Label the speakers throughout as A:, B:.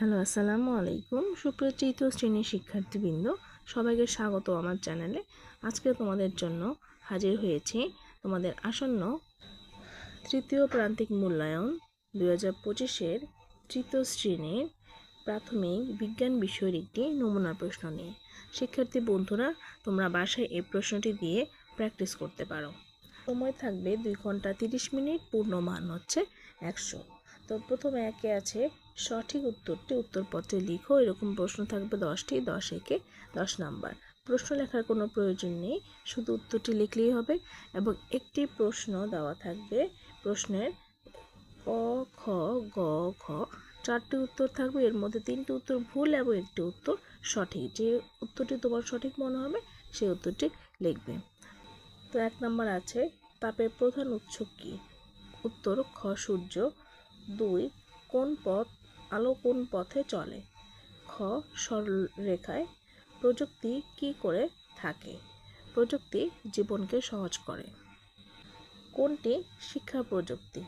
A: Hello, আসসালামু আলাইকুম। সুপ্রিয় তৃতীয় শ্রেণির শিক্ষার্থীবৃন্দ, সবাইকে স্বাগত আমার চ্যানেলে। আজকে তোমাদের জন্য হাজির হয়েছে তোমাদের আসন্ন তৃতীয় প্রান্তিক মূল্যায়ন দুই হাজার পঁচিশের তৃতীয় শ্রেণির প্রাথমিক বিজ্ঞান বিষয়ের একটি নমুনা প্রশ্ন নিয়ে। শিক্ষার্থী বন্ধুরা, তোমরা বাসায় এই প্রশ্নটি দিয়ে প্র্যাকটিস করতে পারো। সময় থাকবে দুই ঘণ্টা তিরিশ মিনিট পূর্ণ মান হচ্ছে একশো। তো প্রথমে একে আছে সঠিক উত্তরটি উত্তরপত্রে লিখো। এরকম প্রশ্ন থাকবে দশটি, দশ একে দশ নাম্বার। প্রশ্ন লেখার কোনো প্রয়োজন নেই, শুধু উত্তরটি লিখলেই হবে এবং একটি প্রশ্ন দেওয়া থাকবে। প্রশ্নের ক খ, গ খ চারটি উত্তর থাকবে। এর মধ্যে তিনটি উত্তর ভুল এবং একটি উত্তর সঠিক। যে উত্তরটি তোমার সঠিক মনে হবে সেই উত্তরটি লিখবে। তো এক নম্বর আছে, তাপের প্রধান উৎস কী? উত্তর, খ, সূর্য। দুই, কোন পথ আলো কোন পথে চলে? খ সরলরেখায় প্রযুক্তি কি করে থাকে? প্রযুক্তি জীবনকে সহজ করে। কোনটি শিক্ষা প্রযুক্তি?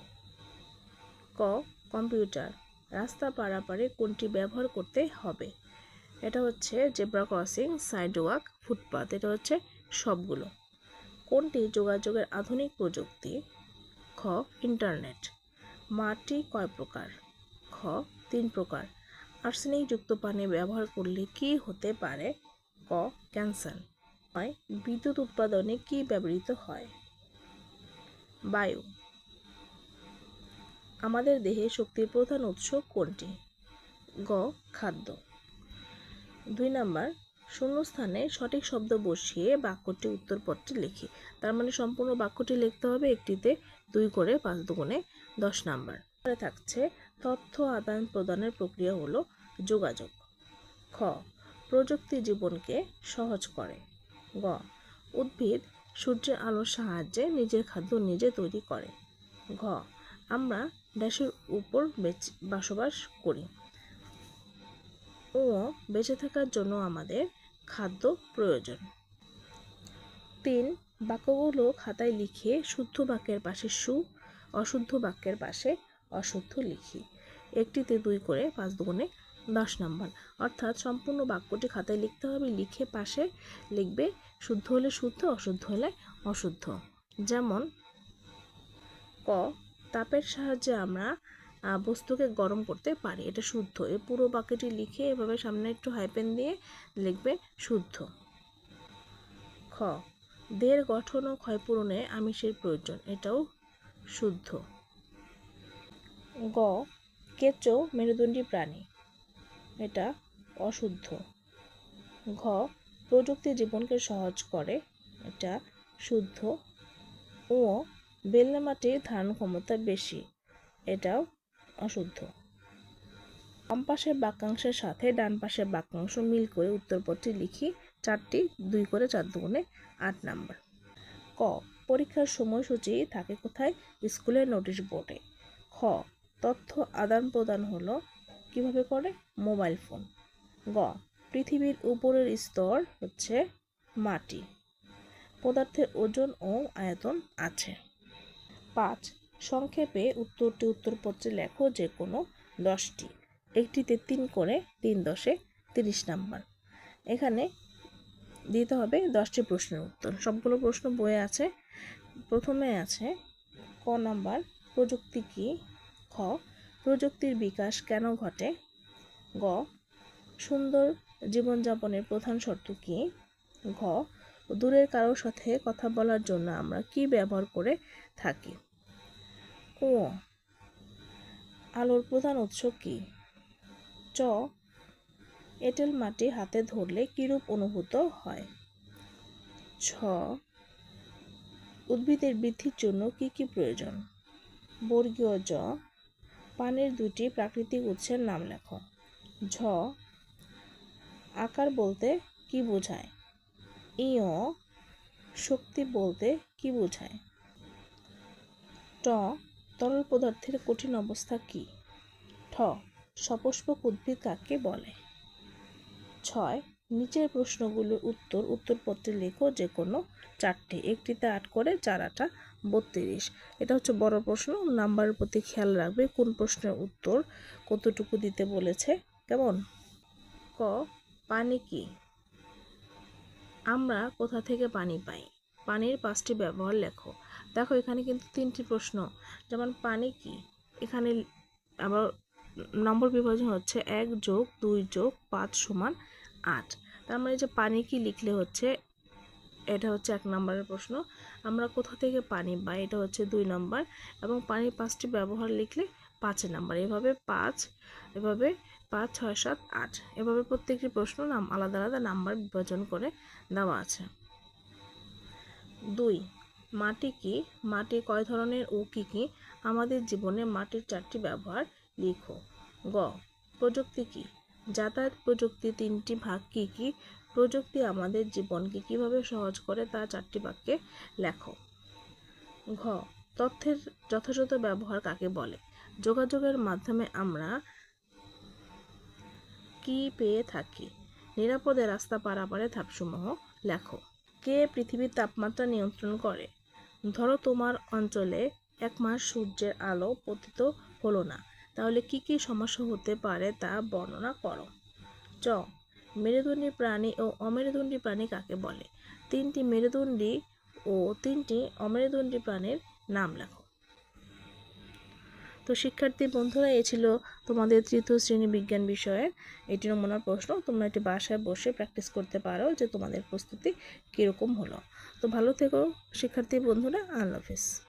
A: ক, কম্পিউটার। রাস্তা পারাপারে কোনটি ব্যবহার করতে হবে? এটা হচ্ছে জেব্রা ক্রসিং, সাইডওয়াক ফুটপাথ এটা হচ্ছে সবগুলো। কোনটি যোগাযোগের আধুনিক প্রযুক্তি? খ, ইন্টারনেট। মাটি কয় প্রকার? খ তিন প্রকার। আর্সেনিকযুক্ত পানি ব্যবহার করলে কি হতে পারে? ক. ক্যান্সার। নয় বিদ্যুৎ উৎপাদনে কি ব্যবহৃত হয়? বায়ু। আমাদের দেহে শক্তির প্রধান উৎস কোনটি? গ. খাদ্য। দুই নাম্বার, শূন্যস্থানে সঠিক শব্দ বসিয়ে বাক্যটি উত্তরপত্রে লিখি। তার মানে সম্পূর্ণ বাক্যটি লিখতে হবে একটিতে দুই করে পাঁচ দুগুণে দশ নাম্বার। পরে থাকছে, তথ্য আদান প্রদানের প্রক্রিয়া হলো যোগাযোগ। খ, প্রযুক্তি জীবনকে সহজ করে। গ, উদ্ভিদ সূর্যের আলোর সাহায্যে নিজের খাদ্য নিজে তৈরি করে। ঘ, আমরা ড্যাশের উপর বসবাস করি। ও, বেঁচে থাকার জন্য আমাদের খাদ্য প্রয়োজন। তিন, বাক্যগুলো খাতায় লিখে শুদ্ধ বাক্যের পাশে সু অশুদ্ধ বাক্যের পাশে অশুদ্ধ লিখি। একটিতে দুই করে পাঁচ দুগুণে দশ নম্বর। অর্থাৎ সম্পূর্ণ বাক্যটি খাতায় লিখতে হবে, লিখে পাশে লিখবে, শুদ্ধ হলে শুদ্ধ, অশুদ্ধ হলে অশুদ্ধ। যেমন, ক, তাপের সাহায্যে আমরা বস্তুকে গরম করতে পারি, এটা শুদ্ধ। এই পুরো বাক্যটি লিখে এভাবে সামনে একটু হাইপেন দিয়ে লিখবে, শুদ্ধ। খ, দের গঠন ও ক্ষয়পূরণে আমিষের প্রয়োজন, এটাও শুদ্ধ। গ, কেঁচো মেরুদণ্ডী প্রাণী। এটা অশুদ্ধ। ঘ, প্রযুক্তি জীবনকে সহজ করে। এটা শুদ্ধ। ও বেলনা মাটির ধারণ ক্ষমতা বেশি। এটাও অশুদ্ধ। বাম বাক্যাংশের সাথে ডান পাশের বাক্যাংশ মিল করে উত্তরপত্রটি লিখি। চারটি, দুই করে চার দুগুণে আট নাম্বার। ক, পরীক্ষার সময়সূচি থাকে কোথায়? স্কুলের নোটিশ বোর্ডে। খ তথ্য আদান প্রদান হলো কীভাবে করে? Mobile phone. গ, পৃথিবীর উপরের স্তর হচ্ছে মাটি। পদার্থের ওজন ও আয়তন আছে। পাঁচ, সংক্ষেপে উত্তরটি উত্তরপত্রে লেখো যে কোনো দশটি। একটিতে তিন করে তিন দশে তিরিশ নাম্বার। এখানে দিতে হবে দশটি প্রশ্নের উত্তর। সবগুলো প্রশ্ন বইয়ে আছে। প্রথমে আছে, ক নাম্বার, প্রযুক্তি কি? প্রযুক্তির বিকাশ কেন ঘটে? গ, সুন্দর জীবনযাপনের প্রধান শর্ত কি? ঘ, দূরের কারোর সাথে কথা বলার জন্য আমরা কি ব্যবহার করে থাকি? ও আলোর প্রধান উৎস কি? চ, এঁটেল মাটি হাতে ধরলে কিরূপ অনুভূত হয়? ছ, উদ্ভিদের বৃদ্ধির জন্য কি কি প্রয়োজন? বর্গীয় জ পানির দুটি প্রাকৃতিক উৎসের নাম লেখো। ঝ, আকার বলতে কি বোঝায়? ইয় শক্তি বলতে কি বোঝায়? ট, তরল পদার্থের কঠিন অবস্থা কি? ঠ, সপুষ্পক উদ্ভিদ কাকে বলে? ছয়, নিচের প্রশ্নগুলোর উত্তর উত্তরপত্রে লেখো যে কোনো চারটে। একটিতে আট করে, চার আটা বত্রিশ। এটা হচ্ছে বড় প্রশ্ন, নাম্বারের প্রতি খেয়াল রাখবে কোন প্রশ্নের উত্তর কতটুকু দিতে বলেছে। কেমন? ক, পানি কি? আমরা কোথা থেকে পানি পাই? পানির পাঁচটি ব্যবহার লেখো। দেখো, এখানে কিন্তু তিনটি প্রশ্ন। যেমন, পানি কি? এখানে আবার নম্বর বিভাজন হচ্ছে এক যোগ দুই যোগ পাঁচ সমান আট। তার মানে যে পানি কি লিখলে হচ্ছে, এটা হচ্ছে এক নম্বরের প্রশ্ন। আমরা কোথা থেকে পানি পাই, এটা হচ্ছে দুই নম্বর এবং পানির পাঁচটি ব্যবহার লিখলে পাঁচ নাম্বার। এভাবে পাঁচ এভাবে পাঁচ, ছয়, সাত, আট, এভাবে প্রত্যেকটি প্রশ্ন নাম, আলাদা আলাদা নাম্বার বিভাজন করে দেওয়া আছে। দুই, মাটি কি? মাটি কয় ধরনের ও কী কী? আমাদের জীবনে মাটির চারটি ব্যবহার লিখো। গ, প্রযুক্তি কি? যাতায়াত প্রযুক্তি তিনটি ভাগ কি কি? প্রযুক্তি আমাদের জীবনকে কীভাবে সহজ করে তা চারটি বাক্যে লেখো। ঘ, তথ্যের যথাযথ ব্যবহার কাকে বলে? যোগাযোগের মাধ্যমে আমরা কি পেয়ে থাকি? নিরাপদে রাস্তা পারাপারে ধাপসমূহ লেখো। কে পৃথিবীর তাপমাত্রা নিয়ন্ত্রণ করে? ধরো তোমার অঞ্চলে এক মাস সূর্যের আলো পতিত হলো না, তাহলে কি কি সমস্যা হতে পারে তা বর্ণনা করো। চ মেরুদণ্ডী প্রাণী ও অমেরুদণ্ডী প্রাণী কাকে বলে? তিনটি মেরুদণ্ডী ও তিনটি অমেরুদণ্ডী প্রাণীর নাম লেখো। তো শিক্ষার্থী বন্ধুরা, এ ছিল তোমাদের তৃতীয় শ্রেণি বিজ্ঞান বিষয়ের। এটি নমুনার প্রশ্ন। তোমরা এটি বাসায় বসে প্র্যাকটিস করতে পারো যে তোমাদের প্রস্তুতি কীরকম হলো। তো ভালো থেকো শিক্ষার্থী বন্ধুরা। আল্লাহ হাফিজ।